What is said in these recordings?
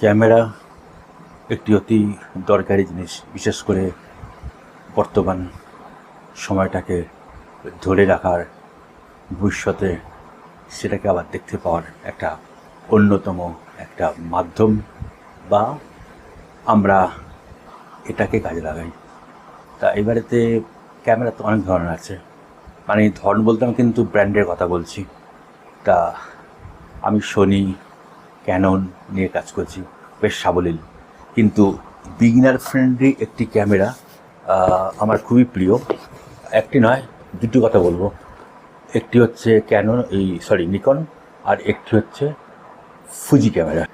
Camera একটি অতি দরকারি জিনিস, বিশেষ করে বর্তমান সময়টাকে ধরে রাখার ভবিষ্যতে সেটাকে আবার দেখতে পাওয়ার একটা অন্যতম একটা মাধ্যম বা আমরা এটাকে কাজে লাগাই। তা এবারেতে ক্যামেরা তো অনেক ধরনের আছে। মানে ধরন বলতে আমি কিন্তু ব্র্যান্ডের কথা বলছি। তা আমি সোনি ক্যানন নিয়ে কাজ করছি, বেশ সাবলীল। কিন্তু বিগিনার ফ্রেন্ডলি একটি ক্যামেরা আমার খুবই প্রিয়। একটি নয়, দুটি কথা বলব। একটি হচ্ছে ক্যানন এই সরি নিকন আর একটি হচ্ছে ফুজি ক্যামেরা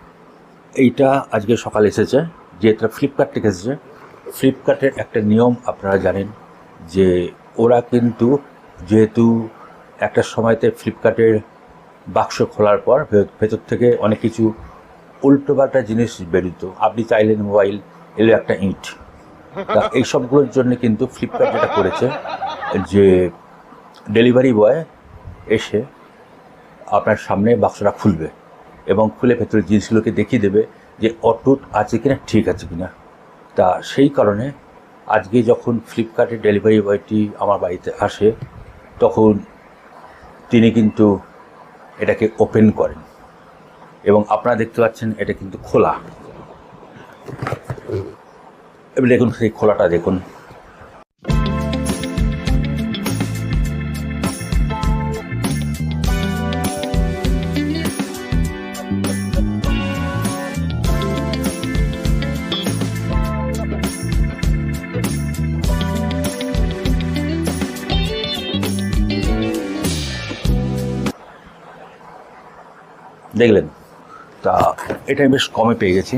এইটা আজকে সকালে এসেছে, যে এটা ফ্লিপকার্ট থেকে এসেছে। ফ্লিপকার্টের একটা নিয়ম আপনারা জানেন যে ওরা কিন্তু যেহেতু একটা সময়তে ফ্লিপকার্টের বাক্স খোলার পর ভেতর থেকে অনেক কিছু উল্টোপাল্টা জিনিস বেরিত। আপনি চাইলেন মোবাইল, এলো একটা ইট। এই সবগুলোর জন্য কিন্তু ফ্লিপকার্ট যেটা করেছে, যে ডেলিভারি বয় এসে আপনার সামনে বাক্সটা খুলবে এবং খুলে ভেতরে জিনিসগুলোকে দেখিয়ে দেবে যে অটুট আছে কিনা, ঠিক আছে কিনা। তা সেই কারণে আজকে যখন ফ্লিপকার্টের ডেলিভারি বয়টি আমার বাড়িতে আসে, তখন তিনি কিন্তু এটাকে ওপেন করেন। এবং আপনারা দেখতে পাচ্ছেন এটা কিন্তু খোলা। এবার দেখুন সেই খোলাটা দেখুন। দেখলেন। তা এটা বেশ কমে পেয়ে গেছি।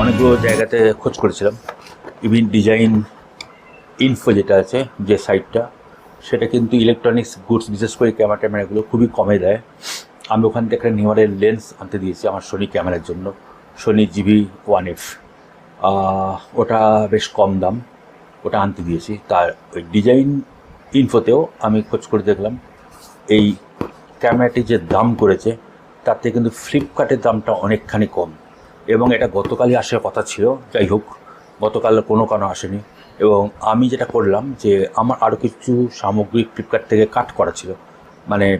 অনেকগুলো জায়গাতে খোঁজ করেছিলাম। ইভিন ডিজাইন ইনফো যেটা আছে, যে সাইটটা, সেটা কিন্তু ইলেকট্রনিক্স গুডস বিশেষ করে ক্যামেরা ট্যামেরাগুলো খুবই কমে দেয়। আমি ওখান থেকে একটা নিউয়ারের লেন্স আনতে দিয়েছি আমার সোনি ক্যামেরার জন্য সোনি জিবি ওয়ান এফ ওটা বেশ কম দাম। ওটা আনতে দিয়েছি। তার ওই ডিজাইন ইনফোতেও আমি খোঁজ করে দেখলাম। এই ক্যামেরাটি যে দাম করেছে থেকে কিন্তু ফ্লিপকার্টের দামটা অনেকখানি কম। এবং এটা গতকালই আসার কথা ছিল। যাই হোক, গতকাল কোনো কারণ আসেনি। এবং আমি যেটা করলাম যে, আমার আরও কিছু সামগ্রী ফ্লিপকার্ট থেকে কাট করা ছিল। মানে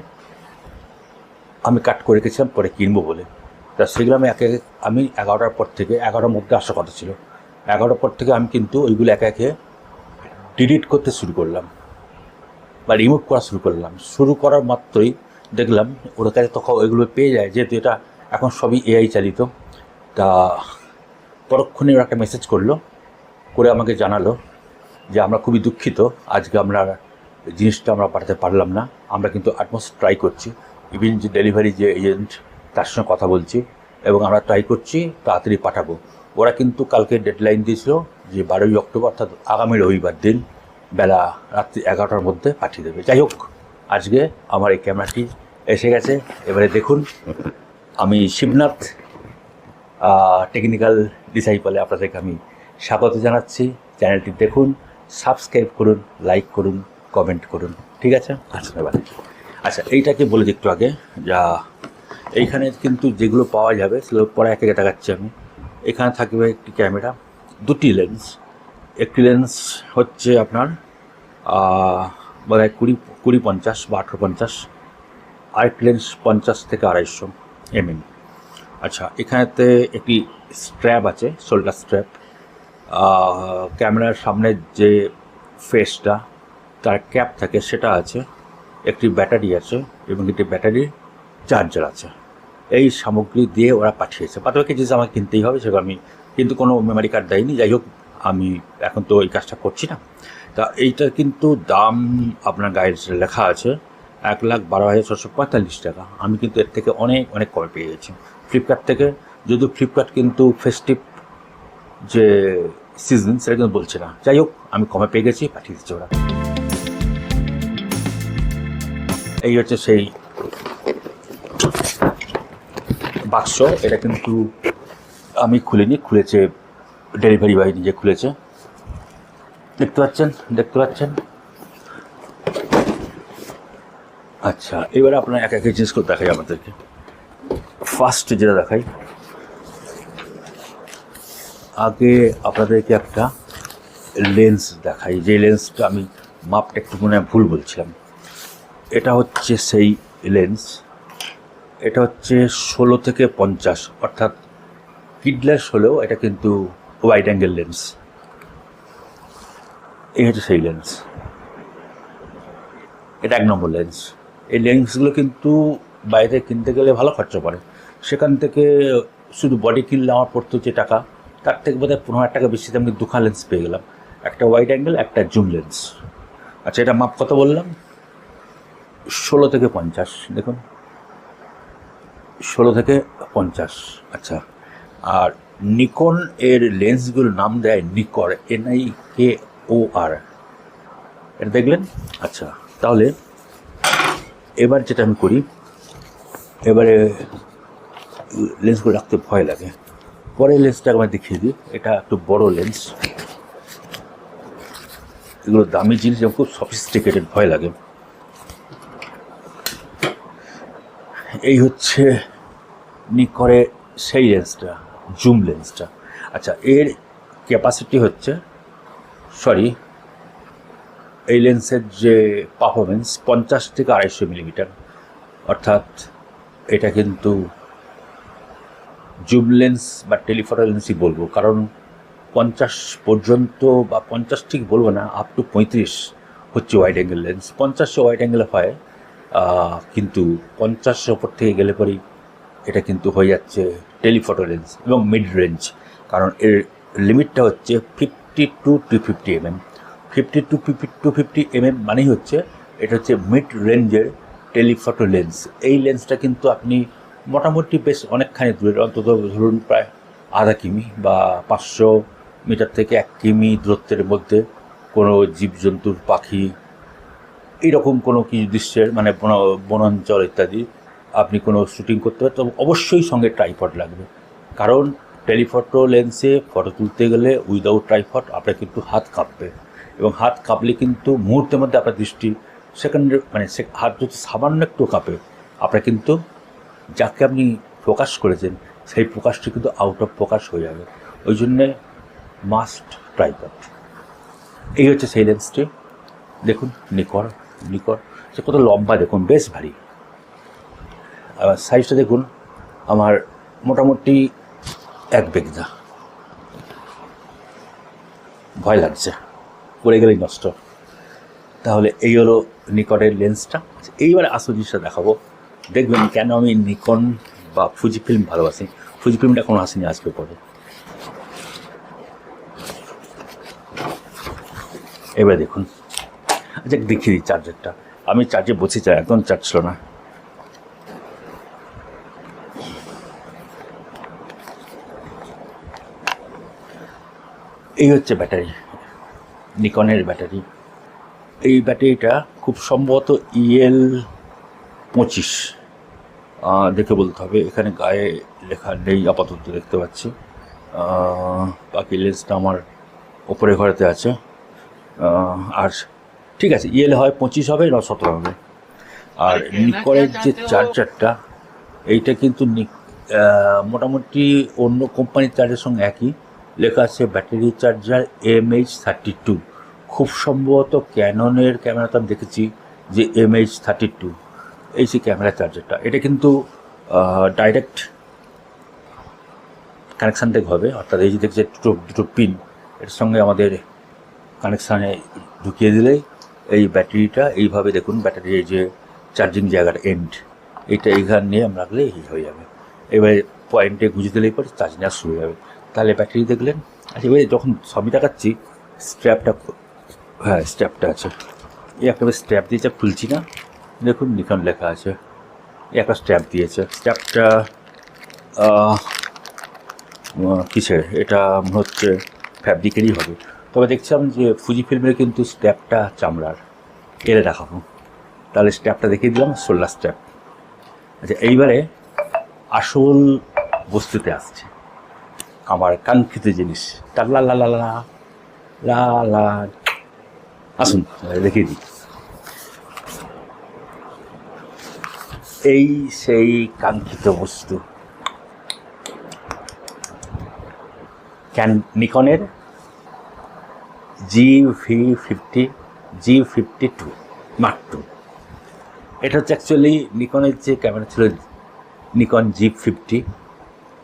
আমি কাট করে রেখেছিলাম, পরে কিনবো বলে। তা সেগুলো আমি একে আমি এগারোটার পর থেকে এগারোটার মধ্যে আসার কথা ছিল। এগারোটার পর থেকে আমি কিন্তু ওইগুলো একে একে ডিলিট করতে শুরু করলাম বা রিমুভ করা শুরু করলাম। শুরু করার মাত্রই দেখলাম ওর কাছে তখন ওইগুলো পেয়ে যায়, যেহেতু এটা এখন সবই এআই চালিত। তা পরক্ষণে ওরা একটা মেসেজ করল, করে আমাকে জানালো যে আমরা খুবই দুঃখিত, আজকে আমরা জিনিসটা আমরা পাঠাতে পারলাম না। আমরা কিন্তু আটমোস্ট ট্রাই করছি। ইভিন যে ডেলিভারি যে এজেন্ট তার সঙ্গে কথা বলছি এবং আমরা ট্রাই করছি, তাড়াতাড়ি পাঠাবো। ওরা কিন্তু কালকে ডেডলাইন দিয়েছিল যে বারোই অক্টোবর, অর্থাৎ আগামী রবিবার দিন, বেলা রাত্রি এগারোটার মধ্যে পাঠিয়ে দেবে। যাই হোক, আজকে আমার এই ক্যামেরাটি এসে গেছে। এবারে দেখুন, আমি শিবনাথ টেকনিক্যাল ডিসাইপলে আপনাদেরকে আমি স্বাগত জানাচ্ছি। চ্যানেলটি দেখুন সাবস্ক্রাইব করুন লাইক করুন কমেন্ট করুন। ঠিক আছে? আচ্ছা আচ্ছা এইটাকে বলে দিই একটু আগে, যা এইখানে কিন্তু যেগুলো পাওয়া যাবে, সেগুলো পরে একে একে দেখাচ্ছি আমি। এখানে থাকবে একটি ক্যামেরা, দুটি লেন্স। একটি লেন্স হচ্ছে আপনার বোধ হয় কুড়ি কুড়ি পঞ্চাশ বা আঠেরো পঞ্চাশ। আরেকটি লেন্স পঞ্চাশ থেকে আড়াইশো এমএম। আচ্ছা এখানেতে একটি স্ট্র্যাপ আছে, শোল্ডার স্ট্র্যাপ। ক্যামেরার সামনের যে ফেসটা, তার ক্যাপ থাকে, সেটা আছে। একটি ব্যাটারি আছে এবং একটি ব্যাটারির চার্জার আছে। এই সামগ্রী দিয়ে ওরা পাঠিয়েছে। বাদবাকি জিনিস আমাকে কিনতেই হবে, সেগুলো আমি কিন্তু কোনো মেমারি কার্ড দেয়নি। যাই হোক, আমি এখন তো এই কাজটা করছি না। তা এইটার কিন্তু দাম আপনার গাইড লেখা আছে, এক লাখ বারো হাজার ছশো পঁয়তাল্লিশ টাকা। আমি কিন্তু এর থেকে অনেক অনেক কমে পেয়ে গেছি। ফ্লিপকার্ট থেকে যদিও ফ্লিপকার্ট কিন্তু ফেস্টিভ যে সিজন সেটা কিন্তু বলছে না। যাই হোক, আমি কমে পেয়ে গেছি, পাঠিয়ে দিচ্ছি ওরা। এই হচ্ছে সেই বাক্স, এটা কিন্তু আমি খুলিনি, খুলেছে ডেলিভারি বয় নিজে খুলেছে। দেখতে পাচ্ছেন দেখতে পাচ্ছেন? আচ্ছা এবারে আপনার এক একে জিনিস করে দেখাই আমাদেরকে ফার্স্ট যেটা দেখাই, আগে আপনাদেরকে একটা লেন্স দেখাই। যে লেন্সটা আমি মাপটা একটু মনে ভুল বলছিলাম। এটা হচ্ছে সেই লেন্স এটা হচ্ছে ষোলো থেকে পঞ্চাশ, অর্থাৎ কিডলেস হলেও এটা কিন্তু ওয়াইড অ্যাঙ্গেল লেন্স এই হচ্ছে সেই লেন্স এটা এক নম্বর লেন্স এই লেন্সগুলো কিন্তু বাইরে কিনতে গেলে ভালো খরচা পড়ে। সেখান থেকে শুধু বডি কিনলে আমার পড়তো যে টাকা, তার থেকে বোধহয় পনেরো হাজার টাকা বেশি আমি দুখান লেন্স পেয়ে গেলাম। একটা ওয়াইড অ্যাঙ্গেল একটা জুম লেন্স আচ্ছা এটা মাপ কত বললাম? ষোলো থেকে পঞ্চাশ, দেখুন। ষোলো থেকে পঞ্চাশ। আচ্ছা আর নিকন এর লেন্সগুলোর নাম দেয় নিকর এনআই কে ও আর এটা দেখলেন? আচ্ছা তাহলে এবার যেটা আমি করি, এবারে লেন্সগুলো রাখতে ভয় লাগে। পরে লেন্সটা আমার দেখিয়ে দিই, এটা একটু বড় লেন্স। এগুলো দামি জিনিস খুব সফিস্টিকেটেড ভয় লাগে। এই হচ্ছে নিকরে সেই লেন্সটা, জুম লেন্সটা। আচ্ছা এর ক্যাপাসিটি হচ্ছে সরি এই লেন্সের যে পারফরমেন্স পঞ্চাশ থেকে আড়াইশো মিলিমিটার। অর্থাৎ এটা কিন্তু জুম লেন্স বা টেলিফটো লেন্সই বলব, কারণ পঞ্চাশ পর্যন্ত বা পঞ্চাশ ঠিক বলব না আপ টু পঁয়ত্রিশ হচ্ছে ওয়াইড অ্যাঙ্গেল লেন্স পঞ্চাশে ওয়াইড অ্যাঙ্গেল হয় কিন্তু পঞ্চাশের ওপর থেকে গেলে পরেই এটা কিন্তু হয়ে যাচ্ছে টেলিফটো লেন্স এবং মিড রেঞ্জ কারণ এর লিমিটটা হচ্ছে fifty to two fifty MM fifty to two fifty MM মানেই হচ্ছে এটা হচ্ছে মিড রেঞ্জের টেলিফটো লেন্স এই লেন্সটা কিন্তু আপনি মোটামুটি বেশ অনেকখানি দূরের অন্তত ধরুন প্রায় আধা কিমি বা পাঁচশো মিটার থেকে এক কিমি দূরত্বের মধ্যে কোনো জীবজন্তুর পাখি এইরকম কোনো কিছু দৃশ্যের মানে বন- বনাঞ্চল ইত্যাদি আপনি কোনো শ্যুটিং করতে পারেন, তবে অবশ্যই সঙ্গে ট্রাইপড লাগবে। কারণ টেলিফটো লেন্সে ফটো তুলতে গেলে উইদাউট ট্রাইপড আপনার কিন্তু হাত কাঁপবে। এবং হাত কাঁপলে কিন্তু মুহূর্তের মধ্যে আপনার দৃষ্টি সেকেন্ডে মানে হাত যদি সামান্য একটু কাঁপে, আপনার কিন্তু যাকে আপনি ফোকাস করেছেন, সেই ফোকাসটি কিন্তু আউট অফ ফোকাস হয়ে যাবে। ওই জন্যে মাস্ট ট্রাইপড এই হচ্ছে সেই লেন্সটি দেখুন, নিকর। নিকর সে কত লম্বা দেখুন, বেশ ভারী। আবার সাইজটা দেখুন, আমার মোটামুটি এক বেগদা। ভয় লাগছে, পড়ে গেলেই নষ্ট। তাহলে এই হলো নিকটের লেন্সটা এইবার আসল জিনিসটা দেখাবো। দেখবেন কেন আমি নিকন বা ফুজি ফিল্ম ভালোবাসি। ফুজি ফিল্মটা এখনও আসেনি আজকে পরে এবার দেখুন। আচ্ছা দেখিয়ে দিই চার্জারটা আমি চার্জে বসে বসেছি একদম চার্জ ছিল না। এই হচ্ছে ব্যাটারি, নিকনের ব্যাটারি। এই ব্যাটারিটা খুব সম্ভবত ইএল পঁচিশ। দেখে বলতে হবে, এখানে গায়ে লেখা নেই, আপাতত দেখতে পাচ্ছি। বাকি লেন্সটা আমার ওপরে ঘরেতে আছে। আর ঠিক আছে ইয়েলে হয় পঁচিশ হবে না সতেরো হবে। আর নিকনের যে চার্জারটা এইটা কিন্তু মোটামুটি অন্য কোম্পানির চার্জের সঙ্গে একই। লেখা আছে battery charger M H thirty two. খুব সম্ভবত ক্যাননের ক্যামেরাতে আমি দেখেছি যে এম এইচ থার্টি টু এই সেই ক্যামেরা চার্জারটা। এটা কিন্তু ডাইরেক্ট কানেকশান থেকে হবে অর্থাৎ এই যে দেখছে দুটো দুটো পিন এর সঙ্গে আমাদের কানেকশানে ঢুকিয়ে দিলেই এই ব্যাটারিটা, এইভাবে দেখুন ব্যাটারির এই যে চার্জিং জায়গার এন্ড এটা এইখান নিয়ে আমরা রাখলে এই হয়ে যাবে। এবারে পয়েন্টে গুঁজে দিলেই পরে চার্জ নেওয়া শুরু হয়ে যাবে। তাহলে ব্যাটারি দেখলেন আচ্ছা এবারে যখন সবই দেখাচ্ছি স্ট্র্যাপটা হ্যাঁ স্ট্র্যাপটা আছে। এই একটা স্ট্র্যাপ দিয়েছে, খুলছি না। দেখুন নিকন লেখা আছে। একটা স্ট্র্যাপ দিয়েছে। স্ট্র্যাপটা কিসের? এটা হচ্ছে ফ্যাব্রিকেরই হবে। তবে দেখছিলাম যে ফুজি ফিল্মের কিন্তু স্ট্যাপটা চামড়ার। এলে দেখাবো। তাহলে স্ট্যাপটা দেখিয়ে দিলাম, সোল্লার স্ট্যাপ। আচ্ছা এইবারে আসল বস্তুতে আসছে। আমার কাঙ্ক্ষিত জিনিস। লা লা লা লা লা লা আসুন দেখিয়ে দিই। এই সেই কাঙ্ক্ষিত বস্তু। ক্যান নিকনের G V fifty G fifty two mark two এটা হচ্ছে অ্যাকচুয়ালি নিকনের যে ক্যামেরা ছিল নিকন জি ফিফটি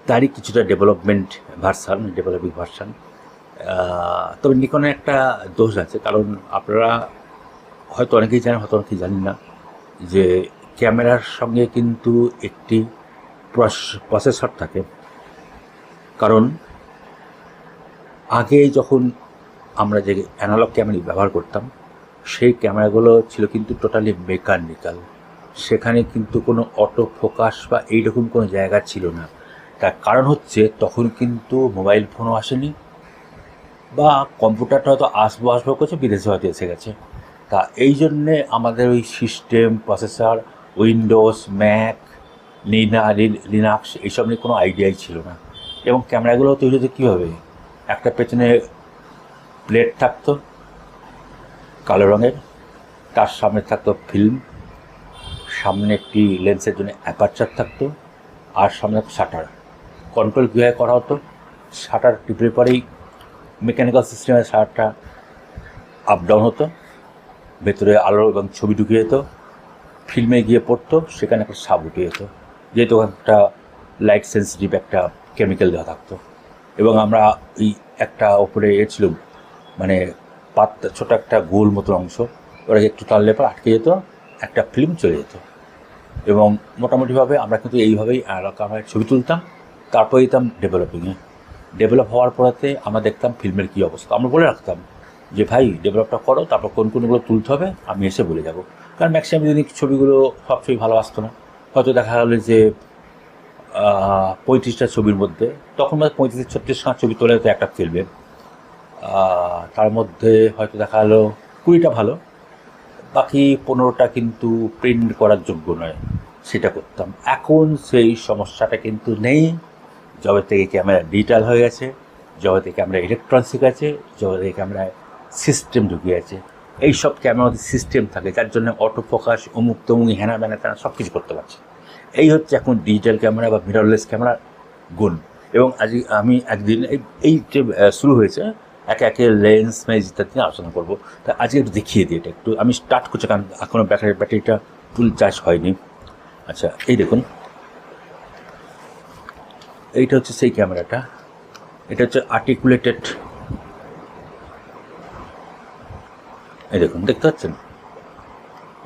তারই কিছুটা ডেভেলপমেন্ট ভার্সান ডেভেলপিং ভার্সান তবে নিকনের একটা দোষ আছে, কারণ আপনারা হয়তো অনেকেই জানেন, হয়তো অনেকেই জানেন না যে ক্যামেরার সঙ্গে কিন্তু একটি প্রসেসর থাকে। কারণ আগে যখন আমরা যে অ্যানালগ ক্যামেরা ব্যবহার করতাম, সেই ক্যামেরাগুলো ছিল কিন্তু টোটালি মেকানিক্যাল সেখানে কিন্তু কোনো অটো ফোকাস বা এইরকম কোনো জায়গা ছিল না। তার কারণ হচ্ছে তখন কিন্তু মোবাইল ফোনও আসেনি বা কম্পিউটারটা হয়তো আসব আসব করছে, বিদেশে হয়তো এসে গেছে। তা এই জন্যে আমাদের ওই সিস্টেম প্রসেসর উইন্ডোজ ম্যাক লিনা লিনাক্স এইসব নিয়ে কোনো আইডিয়াই ছিল না। এবং ক্যামেরাগুলো তৈরি হতো কীভাবে? একটা পেছনে প্লেট থাকতো, কালো রঙের, তার সামনে থাকতো ফিল্ম, সামনে একটি লেন্সের জন্য অ্যাপারচার থাকতো, আর সামনে শাটার। কন্ট্রোল কীভাবে করা হতো, শাটার টিপে পরেই মেকানিক্যাল সিস্টেমে শাটারটা আপ ডাউন হতো, ভেতরে আলো এবং ছবি ঢুকে যেত ফিল্মে গিয়ে পড়তো, সেখানে একটা সাপ উঠে যেত যেহেতু একটা লাইট সেন্সিটিভ একটা কেমিক্যাল দেওয়া থাকতো। এবং আমরা ওই একটা ওপরে এ ছিল মানে পাত্তা ছোটো একটা গোল মতো অংশ। ওরা একটু টানলে পর আটকে যেত, একটা ফিল্ম চলে যেত। এবং মোটামুটিভাবে আমরা কিন্তু এইভাবেই আমরা ছবি তুলতাম, তারপর দিতাম ডেভেলপিংয়ে ডেভেলপ হওয়ার পরেতে আমরা দেখতাম ফিল্মের কী অবস্থা। আমরা বলে রাখতাম যে, ভাই ডেভেলপটা করো, তারপর কোন কোনগুলো তুলতে হবে, আমি এসে বলে যাব। কারণ ম্যাক্সিমাম যদি ছবিগুলো সব ছবি ভালো আসতো না। হয়তো দেখা গেলো যে পঁয়ত্রিশটা ছবির মধ্যে, তখন পঁয়ত্রিশ ছত্রিশ খান ছবি তোলে তো একটা ফিল্মে তার মধ্যে হয়তো দেখা গেলো কুড়িটা ভালো। বাকি পনেরোটা কিন্তু প্রিন্ট করার যোগ্য নয়, সেটা করতাম। এখন সেই সমস্যাটা কিন্তু নেই। যবে থেকে ক্যামেরা ডিজিটাল হয়ে গেছে যবে থেকে ক্যামেরা ইলেকট্রনিক্স গেছে যবে থেকে ক্যামেরায় সিস্টেম ঢুকে আছে। এইসব ক্যামেরার মধ্যে সিস্টেম থাকে, যার জন্য অটো ফোকাস অমুক তমুক, হেনা ব্যানা তেনা সব কিছু করতে পারছে। এই হচ্ছে এখন ডিজিটাল ক্যামেরা বা মিররলেস ক্যামেরার গুণ। এবং আজ আমি একদিন এই এই যে শুরু হয়েছে একে একে লেন্স ম্যাজ ইত্যাদি নিয়ে আলোচনা করব। তা আজকে একটু দেখিয়ে দিই এটা একটু। আমি স্টার্ট করছি কারণ এখনও ব্যাটারি ব্যাটারিটা ফুল চার্জ হয়নি। আচ্ছা এই দেখুন। এইটা হচ্ছে সেই ক্যামেরাটা এটা হচ্ছে আর্টিকুলেটেড এই দেখুন, দেখতে পাচ্ছেন?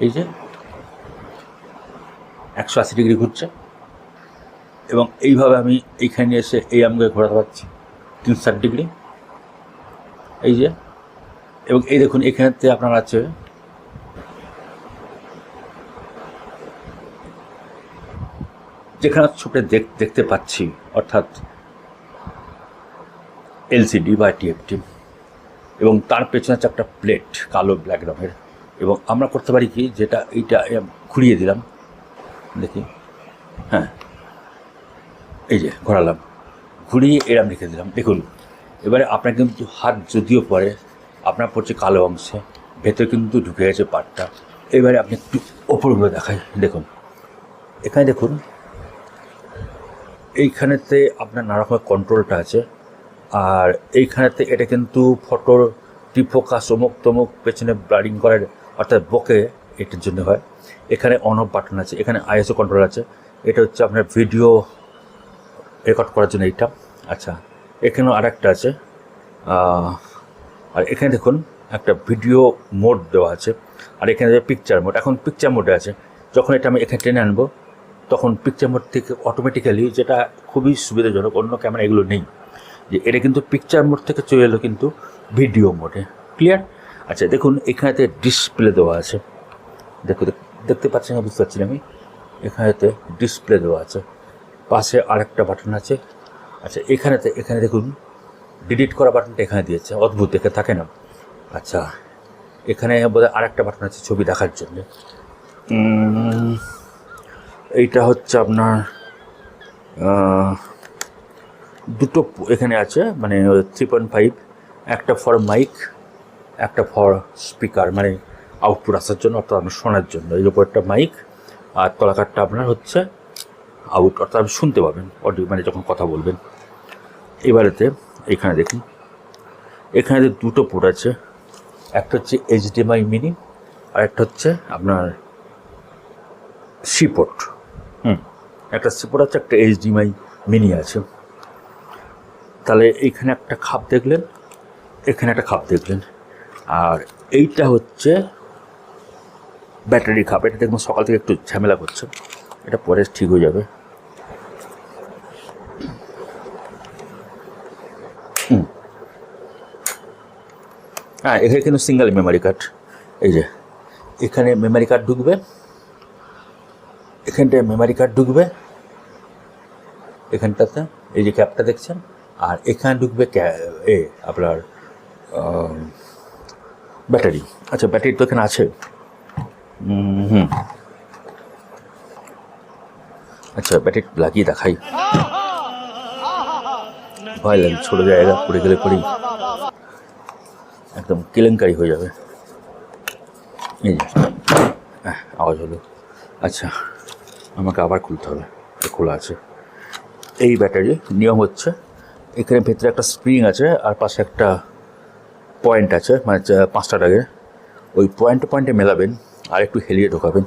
এই যে একশো আশি ডিগ্রি ঘুরছে। এবং এইভাবে আমি এইখানে এসে এই আমকে ঘোরাতে পারছি। তিনশো ষাট ডিগ্রি। এই যে, এবং এই দেখুন, এখানেতে আপনার আছে যেখানে ছবিটা দেখতে পাচ্ছি, অর্থাৎ এলসিডি বা টিএফটি এবং তার পেছনে আছে একটা প্লেট, কালো ব্ল্যাক রঙের, এবং আমরা করতে পারি কি, যেটা এইটা ঘুরিয়ে দিলাম, দেখি হ্যাঁ এই যে, ঘোরালাম, ঘুরিয়ে এরম রেখে দিলাম, দেখুন। এবারে আপনার কিন্তু হাত যদিও পরে আপনার পড়ছে কালো অংশে, ভেতরে কিন্তু ঢুকে গেছে পাটটা। এবারে আপনি একটু ওপরগুলো দেখাই, দেখুন। এখানে দেখুন, এইখানেতে আপনার নানা রকমের কন্ট্রোলটা আছে, আর এইখানেতে এটা কিন্তু ফটোর টিফোকাস অমুক তমুক পেছনে ব্লাডিং করার অর্থাৎ বকে এটার জন্য হয়। এখানে অন অফ বাটন আছে, এখানে আইএসও কন্ট্রোল আছে। এটা হচ্ছে আপনার ভিডিও রেকর্ড করার জন্য এইটা। আচ্ছা এখানেও আর একটা আছে আর এখানে দেখুন, একটা ভিডিও মোড দেওয়া আছে, আর এখানে পিকচার মোড এখন পিকচার মোডে আছে। যখন এটা আমি এখানে টেনে আনব, তখন পিকচার মোড থেকে অটোমেটিক্যালি যেটা খুবই সুবিধাজনক, অন্য ক্যামেরা এগুলো নেই। যে এটা কিন্তু পিকচার মোড থেকে চলে এলো কিন্তু ভিডিও মোডে ক্লিয়ার আচ্ছা দেখুন, এখানেতে ডিসপ্লে দেওয়া আছে। দেখো দেখতে পাচ্ছেন না, বুঝতে পারছি আমি। এখানেতে ডিসপ্লে দেওয়া আছে। পাশে আরেকটা বাটন আছে। আচ্ছা এখানেতে এখানে দেখুন ডিলিট করা বাটনটা এখানে দিয়েছে, অদ্ভুত, দেখে থাকে না। আচ্ছা এখানে বোধহয় আরেকটা বাটন আছে ছবি দেখার জন্য। এইটা হচ্ছে আপনার দুটো এখানে আছে মানে থ্রি পয়েন্ট ফাইভ একটা ফর মাইক একটা ফর স্পিকার মানে আউটপুট আসার জন্য অর্থাৎ আপনার শোনার জন্য। এর উপর একটা মাইক আর তলাকারটা আপনার হচ্ছে আউট অর্থাৎ আপনি শুনতে পাবেন অডিও মানে যখন কথা বলবেন। এবারেতে এখানে দেখুন, এখানে দুটো পোর্ট আছে, একটা হচ্ছে এইচডিএমআই মিনি আর একটা হচ্ছে আপনার সিপোর্ট হুম, একটা সিপোর্ট আছে, একটা এইচডিএমআই মিনি আছে। তাহলে এইখানে একটা খাপ দেখলেন, এখানে একটা খাপ দেখলেন। আর এইটা হচ্ছে ব্যাটারি খাপ, এটা দেখুন সকাল থেকে একটু ঝামেলা করছে, এটা পরে ঠিক হয়ে যাবে। হ্যাঁ এখানে কিন্তু সিঙ্গেল মেমোরি কার্ড এই যে এখানে মেমোরি কার্ড ঢুকবে। এখানটায় মেমোরি কার্ড ঢুকবে। এখানটাতে এই যে ক্যাপটা দেখছেন? আর এখানে ঢুকবে এ আপনার ব্যাটারি আচ্ছা ব্যাটারি তো এখানে আছে। হুম। আচ্ছা ব্যাটারি লাগিয়ে দেখাই। ভয় লাগে ছোটো জায়গা পড়ে গেলে পরেই একদম কেলেঙ্কারি হয়ে যাবে। এই যে আওয়াজ হলো। আচ্ছা আমাকে আবার খুলতে হবে খোলা আছে। এই ব্যাটারি নিয়ম হচ্ছে, এখানে ভেতরে একটা স্প্রিং আছে, আর পাশে একটা পয়েন্ট আছে মানে পাঁচটা টাকে ওই পয়েন্টে পয়েন্টে মেলাবেন, আর একটু হেলিয়ে ঢোকাবেন।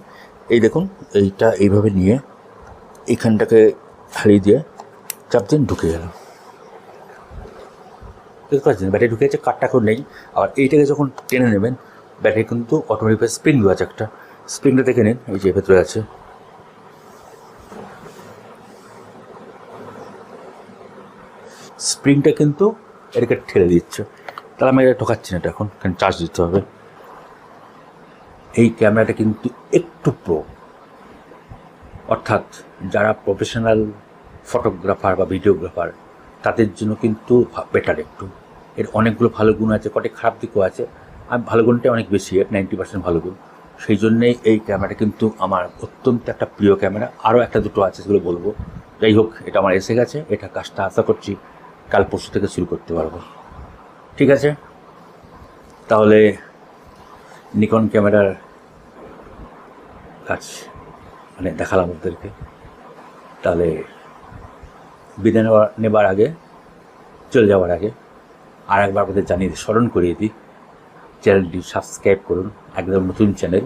এই দেখুন, এইটা এইভাবে নিয়ে এখানটাকে হারিয়ে দিয়ে চাপ দিন ঢুকে গেল দেখতে পাচ্ছেন ব্যাটারি ঢুকে গেছে কাঠটাকেও নেই। আর এইটাকে যখন টেনে নেবেন, ব্যাটারি কিন্তু অটোমেটিক স্প্রিং আছে একটা। স্প্রিংটা দেখে নিন, এই যে ভেতরে আছে। স্প্রিংটা কিন্তু এটাকে ঠেলে দিচ্ছে। তাহলে আমি এটা ঢোকাচ্ছি না এটা এখন, কারণ চার্জ দিতে হবে। এই ক্যামেরাটা কিন্তু একটু প্রো অর্থাৎ যারা প্রফেশনাল ফটোগ্রাফার বা ভিডিওগ্রাফার তাদের জন্য কিন্তু বেটার একটু। এর অনেকগুলো ভালো গুণ আছে কটি খারাপ দিকও আছে। আর ভালো গুণটা অনেক বেশি নাইনটি পার্সেন্ট ভালো গুণ। সেই জন্যেই এই ক্যামেরাটা কিন্তু আমার অত্যন্ত একটা প্রিয় ক্যামেরা। আরও একটা দুটো আছে সেগুলো বলব। যাই হোক, এটা আমার এসে গেছে। এটা কাজটা আশা করছি কাল পরশু থেকে শুরু করতে পারব। ঠিক আছে? তাহলে নিকন ক্যামেরার কাজ মানে দেখালাম ওদেরকে। তাহলে বিদায় নেওয়ার নেবার আগে, চলে যাওয়ার আগে আর একবার আপনাদের জানিয়ে স্মরণ করিয়ে দিই, চ্যানেলটি সাবস্ক্রাইব করুন, একদম নতুন চ্যানেল।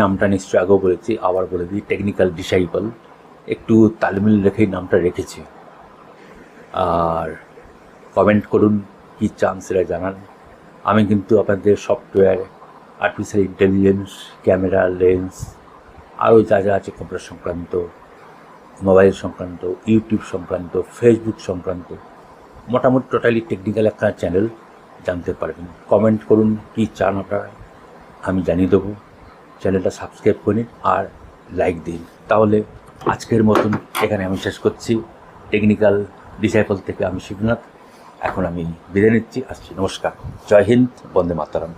নামটা নিশ্চয়ই আগেও বলেছি, আবার বলে দিই টেকনিক্যাল ডিসাইবল একটু তালমিল রেখেই নামটা রেখেছি। আর কমেন্ট করুন, কী চান সেটা জানান। আমি কিন্তু আপনাদের software artificial intelligence camera lens আরও যা যা আছে কম্পিউটার সংক্রান্ত মোবাইল সংক্রান্ত ইউটিউব সংক্রান্ত ফেসবুক সংক্রান্ত মোটামুটি টোটালি টেকনিক্যাল একটা চ্যানেল জানতে পারবেন। কমেন্ট করুন, কী চান আপনারা, আমি জানিয়ে দেবো। চ্যানেলটা সাবস্ক্রাইব করুন আর লাইক দিন। তাহলে আজকের মতন এখানে আমি শেষ করছি। টেকনিক্যাল ডিসাইপল থেকে আমি শিবনাথ। এখন আমি বিদায় নিচ্ছি। আসছি। নমস্কার। জয় হিন্দ। বন্দে মাতারাম।